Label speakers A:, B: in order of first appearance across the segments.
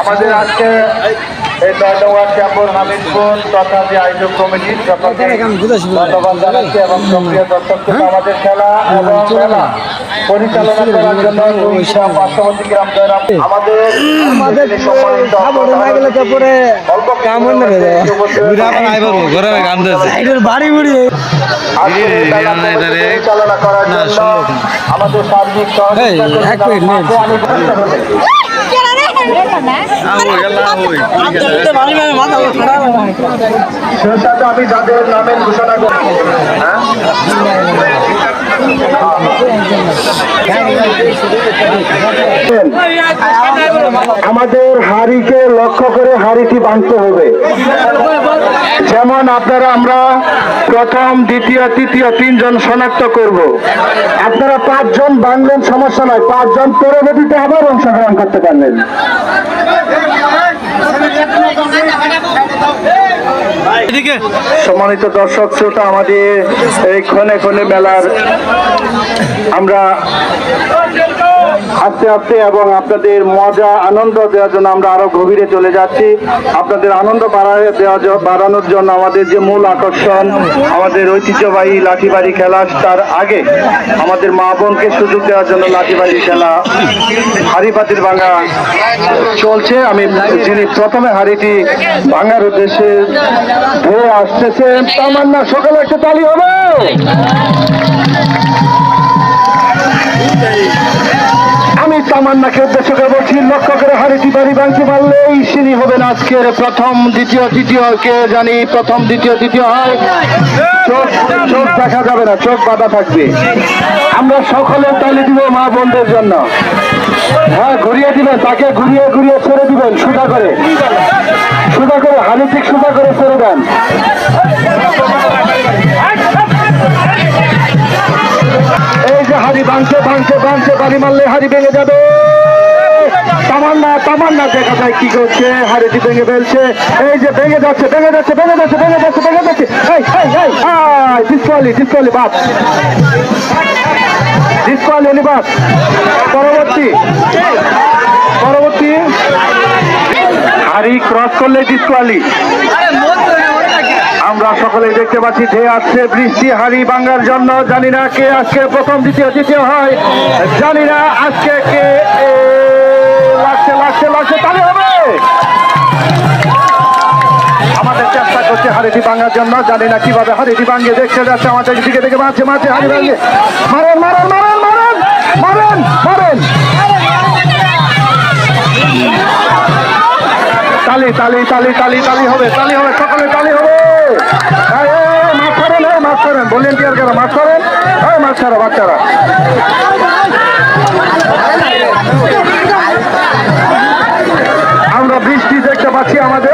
A: আমাদের আজকে এই দর্দওয়ার ক্যাম্পর হামিদপুর তথা যে আয়োজক কমিটি সকলকে ধন্যবাদ জানাচ্ছি এবং সক্রিয় দর্শককে আমাদের খেলা এবং মেলা পরিচালনা করার জন্য পার্শ্ববর্তী গ্রাম জয়রাম আমাদের
B: আমাদের
A: সম্মানিত
B: খাবার না গেলে তো পরে
A: অল্প
B: বাড়ি বুড়ি
A: পরিচালনা করার জন্য আমাদের সার্বিক আমি যাদের ঘোষণা আমাদের হাড়িকে লক্ষ্য করে হাড়িটি বাঁধতে হবে। যেমন আপনারা আমরা প্রথম, দ্বিতীয়, তৃতীয় তিনজন শনাক্ত করব। আপনারা পাঁচজন বাঁধলেন সমস্যা নয় পাঁচজন পরবর্তীতে আবার অংশগ্রহণ করতে
C: এদিকে
A: সম্মানিত দর্শক শ্রোতা আমাদের এই ক্ষণে ক্ষণে মেলার আমরা আস্তে আস্তে এবং আপনাদের মজা, আনন্দ দেওয়ার জন্য আমরা আরও গভীরে চলে যাচ্ছি। আপনাদের আনন্দ বাড়ায় বাড়ানোর জন্য আমাদের যে মূল আকর্ষণ, আমাদের ঐতিহ্যবাহী লাঠিবাড়ি খেলা, তার আগে আমাদের মা বোনকে সুযোগ দেওয়ার জন্য লাঠিবাড়ি খেলা হাড়ি পাতির ভাঙা চলছে। আমি যিনি প্রথমে হাড়িটি ভাঙার উদ্দেশ্যে ধেয়ে আসতেছেন তামান্না, সকালে একটা তালি হবে। তামান্নাকে উদ্দেশ্য করে বলছি লক্ষ্য করে হারিটি বাড়ি ভাঙতে পারলেই সিনি হবেন আজকের প্রথম, দ্বিতীয়, তৃতীয়, কে জানি প্রথম, দ্বিতীয়, তৃতীয় হয়। চোখ চোখ দেখা যাবে না, চোখ বাঁধা থাকবে। আমরা সকলে তালি দিব মা বোনদের জন্য। হ্যাঁ ঘুরিয়ে দিবেন, তাকে ঘুরিয়ে ঘুরিয়ে ছেড়ে দিবেন সুদা করে। সুদা করে হাড়ি ঠিক সুদা করে ছেড়ে দেন। হাড়ি ভাঙছে ভাঙছে ভাঙছে, বাড়ি মারলে হাড়ি ভেঙে যাবে। তামান্না তামান্না, দেখা যায় কি করছে? হাড়িটি ভেঙে ফেলছে। এই যে ভেঙে যাচ্ছে ভেঙে যাচ্ছে ভেঙে যাচ্ছে ভেঙে যাচ্ছে ভেঙে যাচ্ছে। ডিসকোয়ালি ডিসকোয়ালি বাদ। ডিসকোয়ালি পরবর্তী। পরবর্তী। হাড়ি ক্রস করলে ডিসকোয়ালি আমরা সকলে দেখতে পাচ্ছি ধেয়ে আসছে বৃষ্টি হাড়ি ভাঙ্গার জন্য। জানি না কে আজকে প্রথম, দ্বিতীয়, তৃতীয় হয়। জানি না আজকে কে লাগছে লাগছে লাগছে তাহলে হবে। আমাদের চেষ্টা করছে হাড়িটি ভাঙার জন্য। জানি না কীভাবে হাড়িটি ভাঙিয়ে দেখতে যাচ্ছে। আমাদের দিকে দেখে মারছে মারছে হাড়ি ভাঙে মারেন মারেন মারেন মারেন মারেন মারেন। তালি তালি তালি তালি তালি হবে তালি হবে, সকলে তালি হবে। মাছ ছাড়েন এই মাছ ছাড়েন ভলেন্টিয়ার কেন মাছ ছাড়েন এই মাছ ছাড়ো বাচ্চারা। আমরা বৃষ্টি দেখতে পাচ্ছি আমাদের।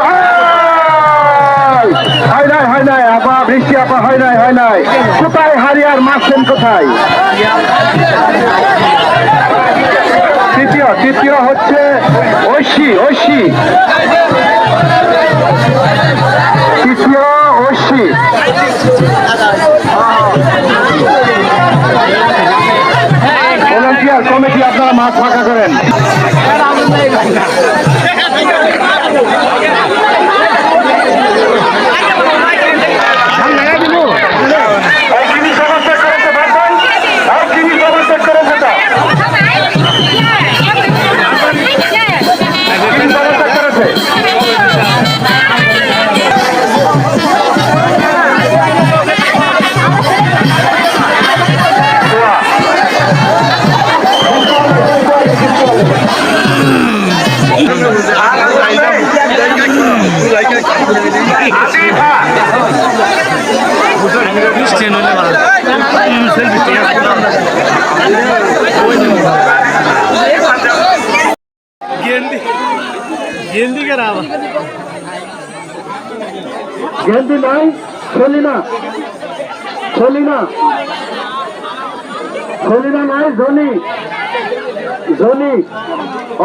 A: হয় নাই হয় নাই, আপা, বৃষ্টি আপা, হয় নাই হয় নাই। কোথায় হারিয়ার মারছেন কোথায়? তৃতীয় তৃতীয় হচ্ছে ঐশী ঐশী। তৃতীয় কমিটি আপনারা মাছ ফাঁকা করেন।
C: গেন্দি
A: নাই ছলিনা ছলিনা ছলিনা নাই, জনি। জনি,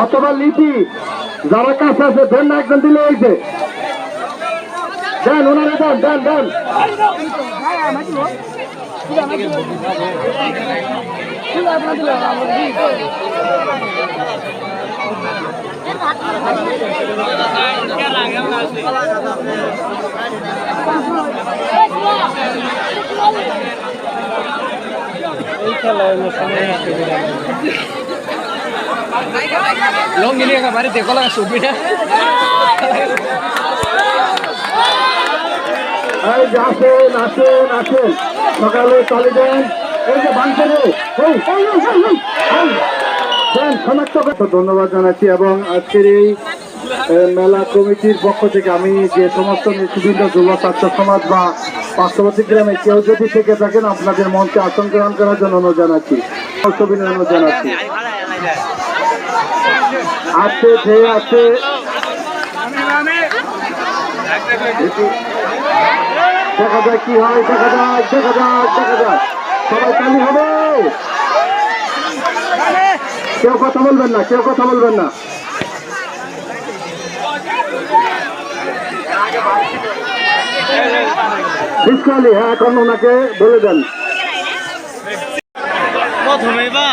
A: অথবা লিপি, যারা কাছে আছে, দেন না, একজন দিলে হয়েছে দেন, ওনারা দেন দেন দেন।
B: লঙ্গি নিয়ে বাড়িতে কলা
A: এই যে আসেন আসেন আসেন। সকালে চলে দেন। এই এই, এই, এই, এই, এই, এই। ধন্যবাদ জানাচ্ছি এবং আজকের এই মেলা কমিটির পক্ষ থেকে আমি যে সমস্ত নেতৃবৃন্দ যুব ছাত্র সমাজ বা পার্শ্ববর্তী গ্রামে কেউ যদি থেকে থাকেন, আপনাদের মঞ্চে আসন গ্রহণ করার জন্য অনুরোধ জানাচ্ছি। অনুরোধ জানাচ্ছি। আছে, যে আছে। দেখা যায় কি হয়, দেখা যায় দেখা যায় দেখা যায় সবাই কালি হবে। কেউ কথা বলবেন না, কেউ কথা বলবেন না। হ্যাঁ এখন ওনাকে
C: বা।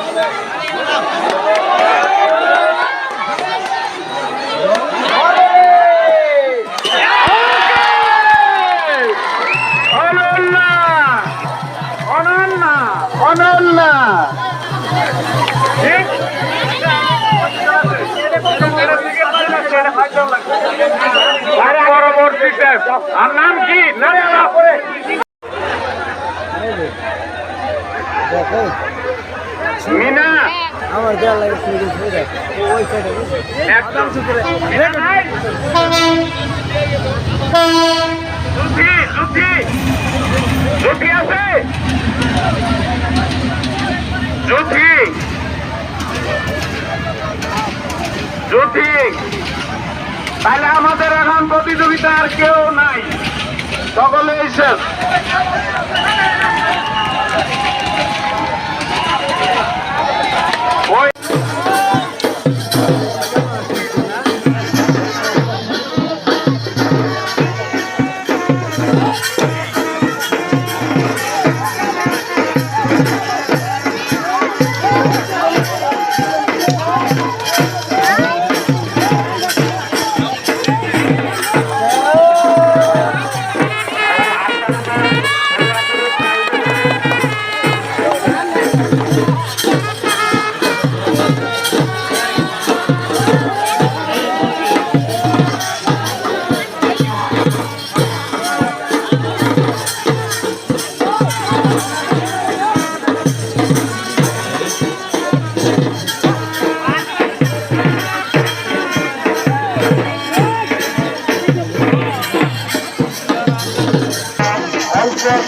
A: অনন্যা আর নাম কি মিনা
B: আমার দেওয়া লাগে ওই সাইডে
A: একদম। জুথি জুথি জুথি আছে। জুথি জুথি তাহলে আমাদের এখন প্রতিযোগিতা আর কেউ নাই। সকলে এসে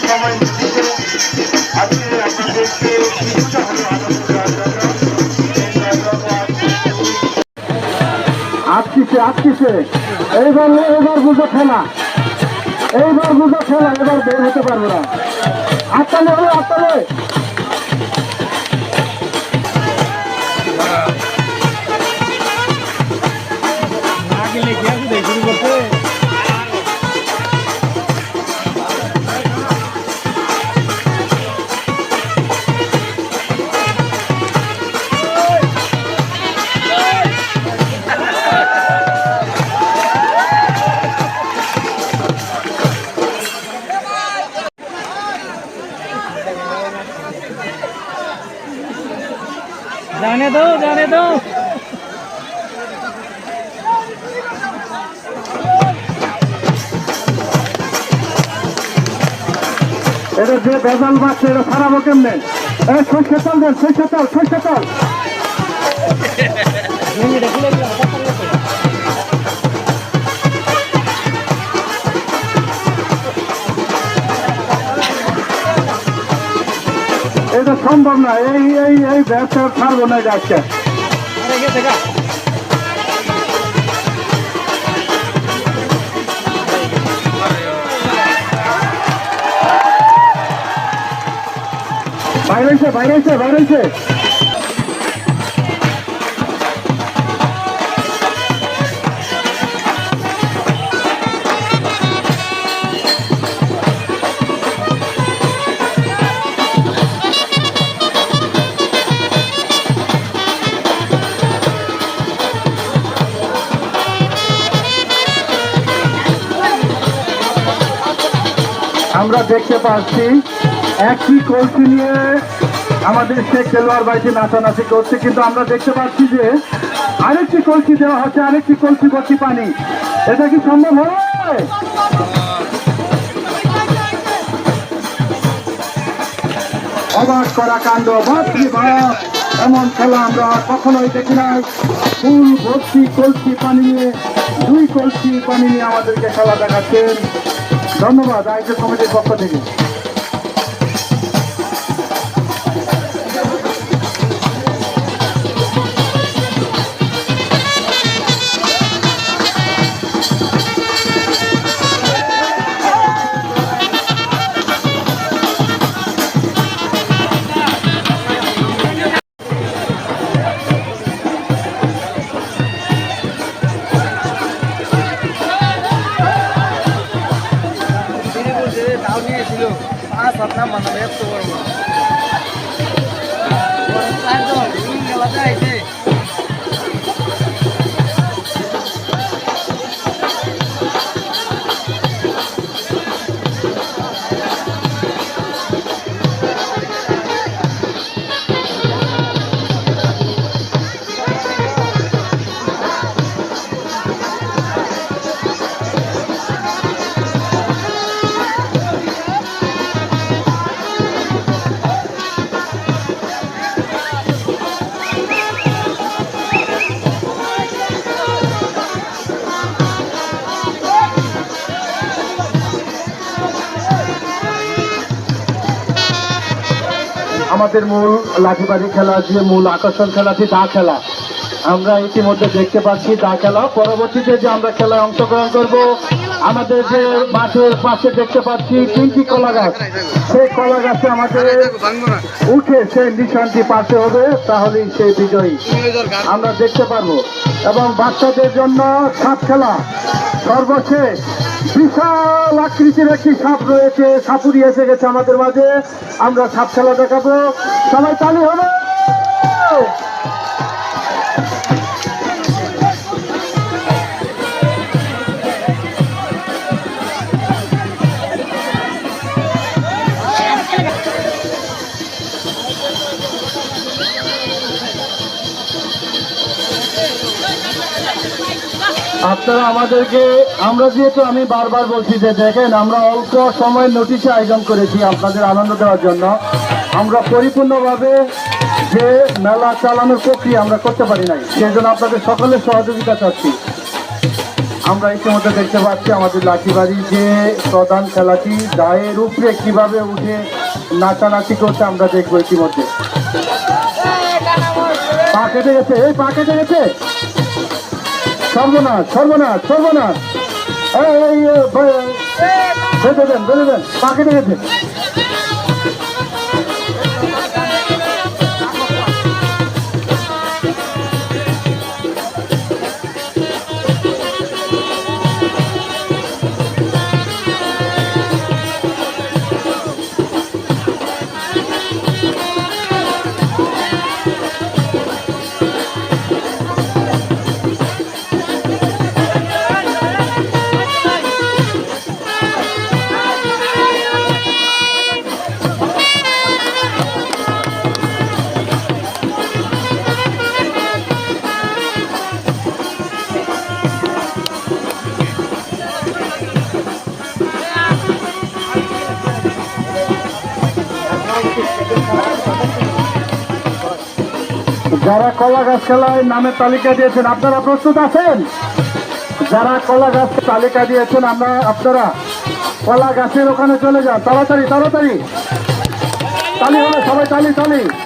A: সময় দিতে আজকে আসছে আসছে এইবার এবার বুঝো খেলা। এইবার বুঝো খেলা, এবার বের হতে পারব না। আটকালে হলো আটটালে এটা যে বেজাল বাচ্চা এটা সারাবো কেমনে? সরষে দেন সরষে চাল এটা সম্ভব না, এই এই এই ব্যবসা ছাড়বো না যাচ্ছে
B: अरे
A: বাইরেছে বাইরেছে আমরা দেখতে পাচ্ছি একই কলসি নিয়ে আমাদের সে খেলোয়াড় বাড়িতে নাচানাচি করছে, কিন্তু আমরা দেখতে পাচ্ছি যে আরেকটি কলসি দেওয়া হচ্ছে, আরেকটি কলসি ভর্তি পানি। এটা কি সম্ভব হয়? অবাক করা কাণ্ড বাপরে বাপ, এমন খেলা আমরা কখনোই দেখি নাই। ফুল ভর্তি কলসি পানি নিয়ে, দুই কলসি পানি নিয়ে আমাদেরকে খেলা দেখাচ্ছেন। ধন্যবাদ আয়োজক কমিটির পক্ষ থেকে।
B: পাঁচ হাত নাম বানাবে
A: আমাদের মূল লাঠিবাড়ি খেলা যে মূল আকর্ষণ খেলাটি দা খেলা। আমরা ইতিমধ্যে দেখতে পাচ্ছি দা খেলা। পরবর্তীতে যে আমরা খেলায় অংশগ্রহণ করব, আমাদের যে মাঠের পাশে দেখতে পাচ্ছি তিনটি কলা গাছ। সেই কলা গাছে আমাদের উঠে সেই নিশানটি পাশে হবে, তাহলেই সেই বিজয়ী আমরা দেখতে পারব। এবং বাচ্চাদের জন্য সাপ খেলা। সর্বশেষ বিশাল আকৃতির একটি সাপ রয়েছে। সাপুরি এসে গেছে আমাদের মাঝে। আমরা সাপ খেলা দেখাবো। সবাই তালি হবে! আপনারা আমাদেরকে, আমরা যেহেতু আমি বারবার বলছি যে দেখেন, আমরা অল্প সময়ের নোটিশে আয়োজন করেছি আপনাদের আনন্দ দেওয়ার জন্য। আমরা পরিপূর্ণভাবে যে মেলা চালানোর প্রক্রিয়া আমরা করতে পারি নাই, সেই জন্য আপনাদের সকলের সহযোগিতা চাচ্ছি। আমরা ইতিমধ্যে দেখতে পাচ্ছি আমাদের লাঠিবাড়ি যে প্রধান খেলাটি গায়ের উপরে কীভাবে উঠে নাচানাচি করছে আমরা দেখব ইতিমধ্যে। পা কেটে গেছে, এই পা কেটে গেছে। সর্বনাশ সর্বনাশ সর্বনাশ। এই, বেঁধে দেন বেঁধে দেন পাখি কেটে যারা কলা গাছ খেলায় নামের তালিকা দিয়েছেন, আপনারা প্রস্তুত আছেন? যারা কলা গাছ তালিকা দিয়েছেন, আমরা, আপনারা কলা গাছের ওখানে চলে যান। তাড়াতাড়ি তাড়াতাড়ি। তালি হবে সবাই, তালি তালি।